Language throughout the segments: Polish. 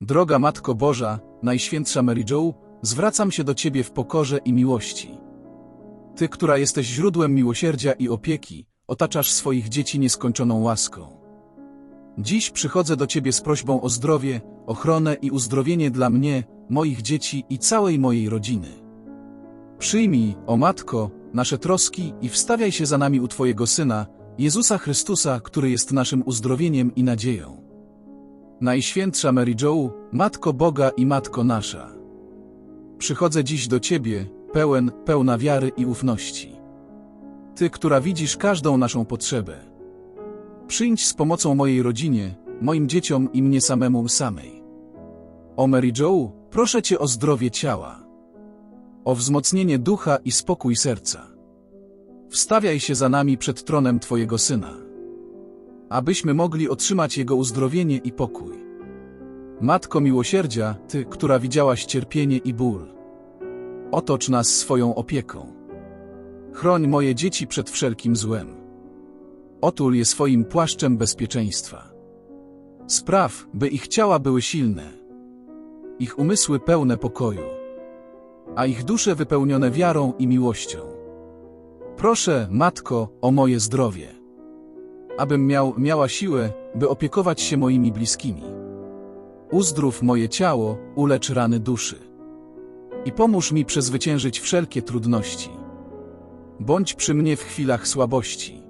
Droga Matko Boża, Najświętsza Mary Jo, zwracam się do Ciebie w pokorze i miłości. Ty, która jesteś źródłem miłosierdzia i opieki, otaczasz swoich dzieci nieskończoną łaską. Dziś przychodzę do Ciebie z prośbą o zdrowie, ochronę i uzdrowienie dla mnie, moich dzieci i całej mojej rodziny. Przyjmij, o Matko, nasze troski i wstawiaj się za nami u Twojego Syna, Jezusa Chrystusa, który jest naszym uzdrowieniem i nadzieją. Najświętsza Mary Jo, Matko Boga i Matko nasza. Przychodzę dziś do Ciebie, pełen, pełna wiary i ufności. Ty, która widzisz każdą naszą potrzebę. Przyjdź z pomocą mojej rodzinie, moim dzieciom i mnie samemu samej. O Mary Jo, proszę Cię o zdrowie ciała. O wzmocnienie ducha i spokój serca. Wstawiaj się za nami przed tronem Twojego Syna. Abyśmy mogli otrzymać Jego uzdrowienie i pokój. Matko miłosierdzia, Ty, która widziałaś cierpienie i ból. Otocz nas swoją opieką. Chroń moje dzieci przed wszelkim złem. Otul je swoim płaszczem bezpieczeństwa. Spraw, by ich ciała były silne, ich umysły pełne pokoju, a ich dusze wypełnione wiarą i miłością. Proszę, Matko, o moje zdrowie, abym miał, miała siłę, by opiekować się moimi bliskimi. Uzdrów moje ciało, ulecz rany duszy i pomóż mi przezwyciężyć wszelkie trudności. Bądź przy mnie w chwilach słabości,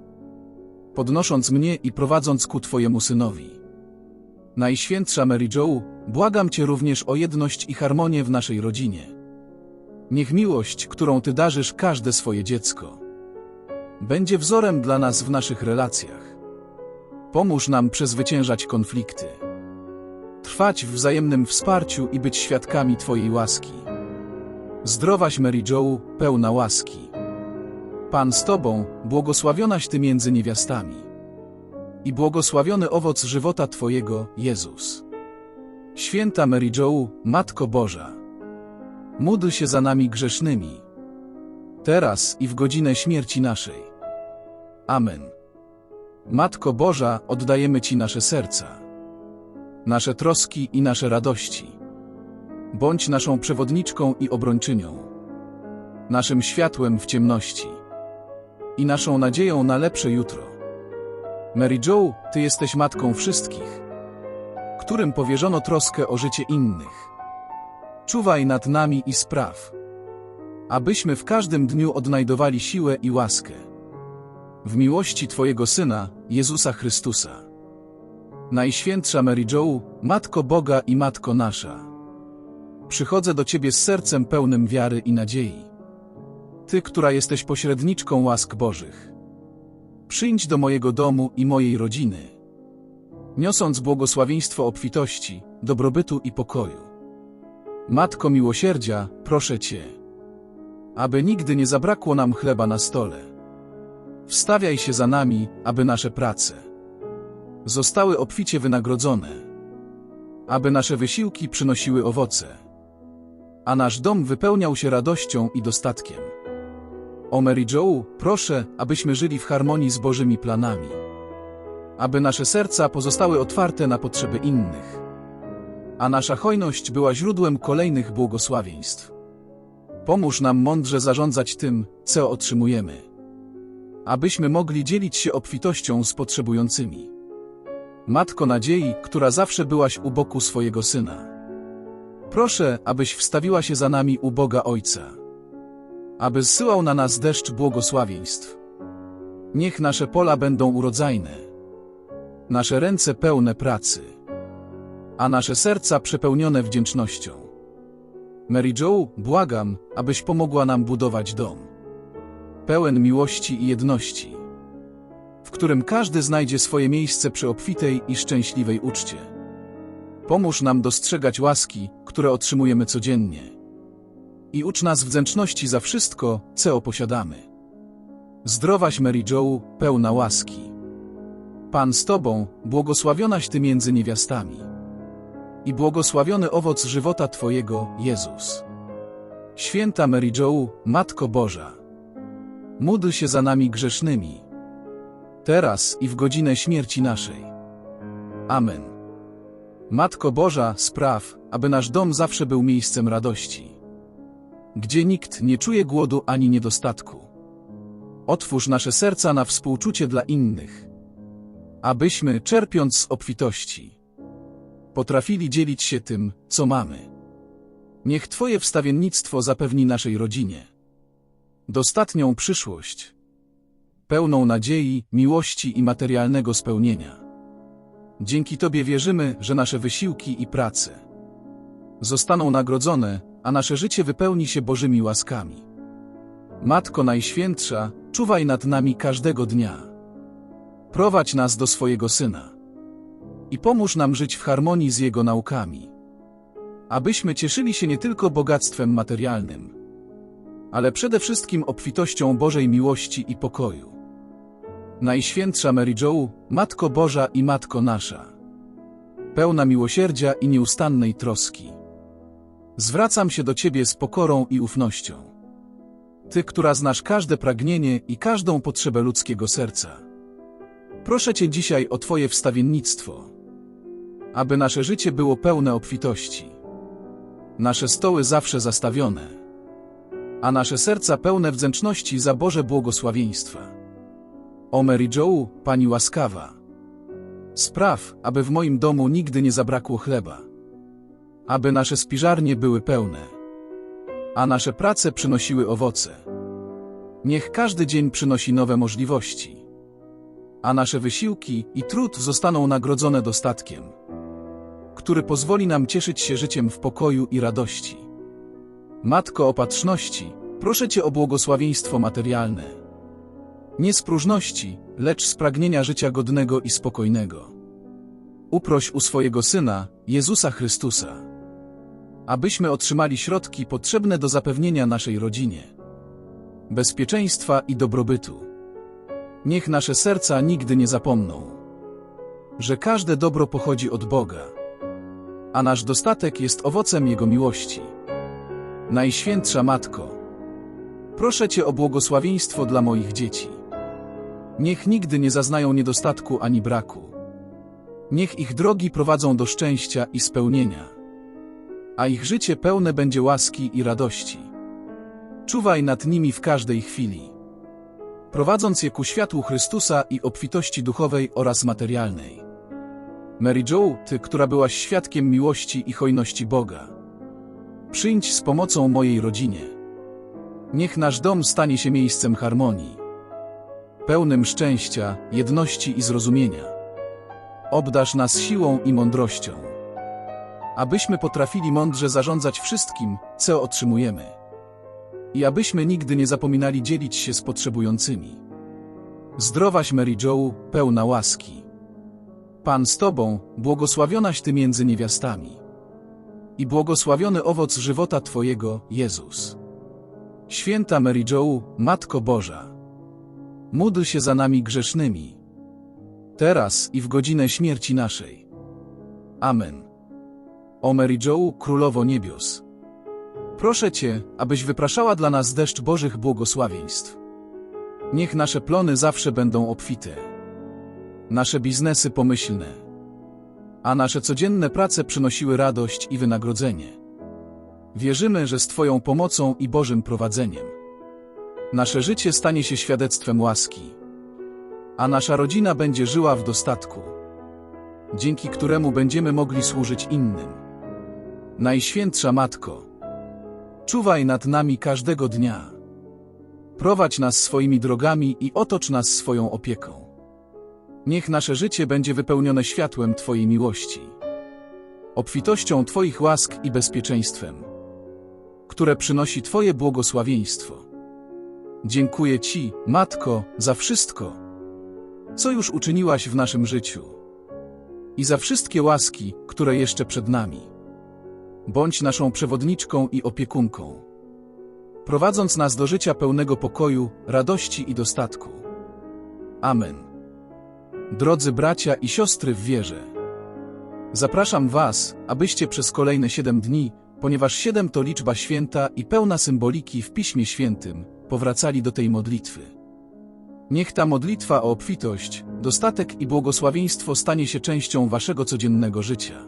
podnosząc mnie i prowadząc ku Twojemu Synowi. Najświętsza Mary Jo, błagam Cię również o jedność i harmonię w naszej rodzinie. Niech miłość, którą Ty darzysz każde swoje dziecko, będzie wzorem dla nas w naszych relacjach. Pomóż nam przezwyciężać konflikty, trwać w wzajemnym wsparciu i być świadkami Twojej łaski. Zdrowaś Mary Jo, pełna łaski. Pan z Tobą, błogosławionaś Ty między niewiastami. I błogosławiony owoc żywota Twojego, Jezus. Święta Mary Jo, Matko Boża. Módl się za nami grzesznymi. Teraz i w godzinę śmierci naszej. Amen. Matko Boża, oddajemy Ci nasze serca. Nasze troski i nasze radości. Bądź naszą przewodniczką i obrończynią. Naszym światłem w ciemności. I naszą nadzieją na lepsze jutro. Mary Jo, Ty jesteś matką wszystkich, którym powierzono troskę o życie innych. Czuwaj nad nami i spraw, abyśmy w każdym dniu odnajdowali siłę i łaskę. W miłości Twojego Syna, Jezusa Chrystusa. Najświętsza Mary Jo, Matko Boga i Matko nasza. Przychodzę do Ciebie z sercem pełnym wiary i nadziei. Ty, która jesteś pośredniczką łask Bożych. Przyjdź do mojego domu i mojej rodziny, niosąc błogosławieństwo obfitości, dobrobytu i pokoju. Matko miłosierdzia, proszę Cię, aby nigdy nie zabrakło nam chleba na stole. Wstawiaj się za nami, aby nasze prace zostały obficie wynagrodzone, aby nasze wysiłki przynosiły owoce, a nasz dom wypełniał się radością i dostatkiem. O Mary Jo, proszę, abyśmy żyli w harmonii z Bożymi planami, aby nasze serca pozostały otwarte na potrzeby innych, a nasza hojność była źródłem kolejnych błogosławieństw. Pomóż nam mądrze zarządzać tym, co otrzymujemy, abyśmy mogli dzielić się obfitością z potrzebującymi. Matko nadziei, która zawsze byłaś u boku swojego Syna. Proszę, abyś wstawiła się za nami u Boga Ojca, aby zsyłał na nas deszcz błogosławieństw. Niech nasze pola będą urodzajne, nasze ręce pełne pracy, a nasze serca przepełnione wdzięcznością. Mary Jo, błagam, abyś pomogła nam budować dom. Pełen miłości i jedności, w którym każdy znajdzie swoje miejsce przy obfitej i szczęśliwej uczcie. Pomóż nam dostrzegać łaski, które otrzymujemy codziennie. I ucz nas wdzięczności za wszystko, co posiadamy. Zdrowaś Mary Jo, pełna łaski. Pan z Tobą, błogosławionaś Ty między niewiastami. I błogosławiony owoc żywota Twojego, Jezus. Święta Mary Jo, Matko Boża. Módl się za nami grzesznymi. Teraz i w godzinę śmierci naszej. Amen. Matko Boża, spraw, aby nasz dom zawsze był miejscem radości. Gdzie nikt nie czuje głodu ani niedostatku. Otwórz nasze serca na współczucie dla innych. Abyśmy, czerpiąc z obfitości, potrafili dzielić się tym, co mamy. Niech Twoje wstawiennictwo zapewni naszej rodzinie dostatnią przyszłość, pełną nadziei, miłości i materialnego spełnienia. Dzięki Tobie wierzymy, że nasze wysiłki i prace zostaną nagrodzone, a nasze życie wypełni się Bożymi łaskami. Matko Najświętsza, czuwaj nad nami każdego dnia. Prowadź nas do swojego Syna i pomóż nam żyć w harmonii z Jego naukami, abyśmy cieszyli się nie tylko bogactwem materialnym, ale przede wszystkim obfitością Bożej miłości i pokoju. Najświętsza Mary Jo, Matko Boża i Matko Nasza, pełna miłosierdzia i nieustannej troski. Zwracam się do Ciebie z pokorą i ufnością. Ty, która znasz każde pragnienie i każdą potrzebę ludzkiego serca. Proszę Cię dzisiaj o Twoje wstawiennictwo, aby nasze życie było pełne obfitości. Nasze stoły zawsze zastawione, a nasze serca pełne wdzięczności za Boże błogosławieństwa. O Mary Jo, Pani łaskawa, spraw, aby w moim domu nigdy nie zabrakło chleba, aby nasze spiżarnie były pełne, a nasze prace przynosiły owoce. Niech każdy dzień przynosi nowe możliwości, a nasze wysiłki i trud zostaną nagrodzone dostatkiem, który pozwoli nam cieszyć się życiem w pokoju i radości. Matko opatrzności, proszę Cię o błogosławieństwo materialne. Nie z próżności, lecz z pragnienia życia godnego i spokojnego. Uproś u swojego Syna, Jezusa Chrystusa, abyśmy otrzymali środki potrzebne do zapewnienia naszej rodzinie, bezpieczeństwa i dobrobytu. Niech nasze serca nigdy nie zapomną, że każde dobro pochodzi od Boga, a nasz dostatek jest owocem Jego miłości. Najświętsza Matko, proszę Cię o błogosławieństwo dla moich dzieci. Niech nigdy nie zaznają niedostatku ani braku. Niech ich drogi prowadzą do szczęścia i spełnienia, a ich życie pełne będzie łaski i radości. Czuwaj nad nimi w każdej chwili, prowadząc je ku światłu Chrystusa i obfitości duchowej oraz materialnej. Mary Jo, Ty, która byłaś świadkiem miłości i hojności Boga, Przyjdź z pomocą mojej rodzinie. Niech nasz dom stanie się miejscem harmonii, pełnym szczęścia, jedności i zrozumienia. Obdasz nas siłą i mądrością, abyśmy potrafili mądrze zarządzać wszystkim, co otrzymujemy. I abyśmy nigdy nie zapominali dzielić się z potrzebującymi. Zdrowaś Mary Jo, pełna łaski. Pan z Tobą, błogosławionaś Ty między niewiastami i błogosławiony owoc żywota Twojego, Jezus. Święta Mary Jo, Matko Boża, módl się za nami grzesznymi, teraz i w godzinę śmierci naszej. Amen. O Mary Jo, Królowo Niebios, proszę Cię, abyś wypraszała dla nas deszcz Bożych błogosławieństw. Niech nasze plony zawsze będą obfite, nasze biznesy pomyślne, a nasze codzienne prace przynosiły radość i wynagrodzenie. Wierzymy, że z Twoją pomocą i Bożym prowadzeniem nasze życie stanie się świadectwem łaski, a nasza rodzina będzie żyła w dostatku, dzięki któremu będziemy mogli służyć innym. Najświętsza Matko, czuwaj nad nami każdego dnia. Prowadź nas swoimi drogami i otocz nas swoją opieką. Niech nasze życie będzie wypełnione światłem Twojej miłości, obfitością Twoich łask i bezpieczeństwem, które przynosi Twoje błogosławieństwo. Dziękuję Ci, Matko, za wszystko, co już uczyniłaś w naszym życiu i za wszystkie łaski, które jeszcze przed nami. Bądź naszą przewodniczką i opiekunką, prowadząc nas do życia pełnego pokoju, radości i dostatku. Amen. Drodzy bracia i siostry w wierze, zapraszam Was, abyście przez kolejne siedem dni, ponieważ siedem to liczba święta i pełna symboliki w Piśmie Świętym, powracali do tej modlitwy. Niech ta modlitwa o obfitość, dostatek i błogosławieństwo stanie się częścią Waszego codziennego życia.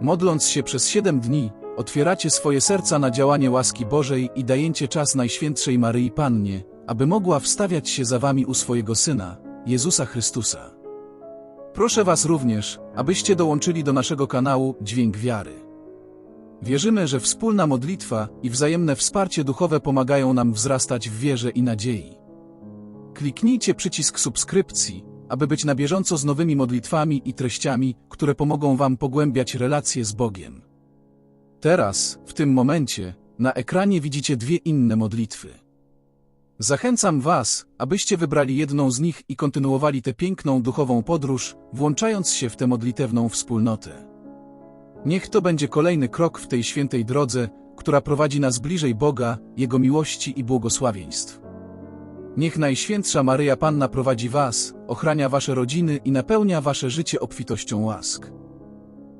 Modląc się przez siedem dni, otwieracie swoje serca na działanie łaski Bożej i dajecie czas Najświętszej Maryi Pannie, aby mogła wstawiać się za wami u swojego Syna, Jezusa Chrystusa. Proszę was również, abyście dołączyli do naszego kanału Dźwięk Wiary. Wierzymy, że wspólna modlitwa i wzajemne wsparcie duchowe pomagają nam wzrastać w wierze i nadziei. Kliknijcie przycisk subskrypcji, aby być na bieżąco z nowymi modlitwami i treściami, które pomogą Wam pogłębiać relacje z Bogiem. Teraz, w tym momencie, na ekranie widzicie dwie inne modlitwy. Zachęcam Was, abyście wybrali jedną z nich i kontynuowali tę piękną duchową podróż, włączając się w tę modlitewną wspólnotę. Niech to będzie kolejny krok w tej świętej drodze, która prowadzi nas bliżej Boga, Jego miłości i błogosławieństw. Niech Najświętsza Maryja Panna prowadzi Was, ochrania Wasze rodziny i napełnia Wasze życie obfitością łask.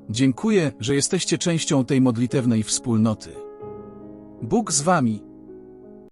Dziękuję, że jesteście częścią tej modlitewnej wspólnoty. Bóg z Wami